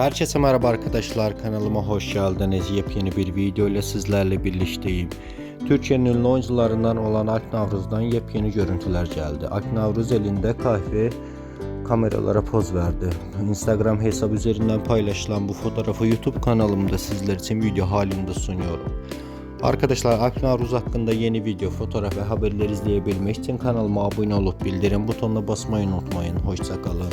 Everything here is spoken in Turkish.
Herkese merhaba arkadaşlar kanalıma hoş geldiniz. Yepyeni bir video ile sizlerle birlikteyim. Türkiye'nin ünlü oyuncularından olan Alp Navruz'dan yepyeni görüntüler geldi. Alp Navruz elinde kahve kameralara poz verdi. Instagram hesabı üzerinden paylaşılan bu fotoğrafı YouTube kanalımda sizler için video halinde sunuyorum. Arkadaşlar Alp Navruz hakkında yeni video, fotoğraf ve haberleri izleyebilmek için kanalıma abone olup bildirim butonuna basmayı unutmayın. Hoşçakalın.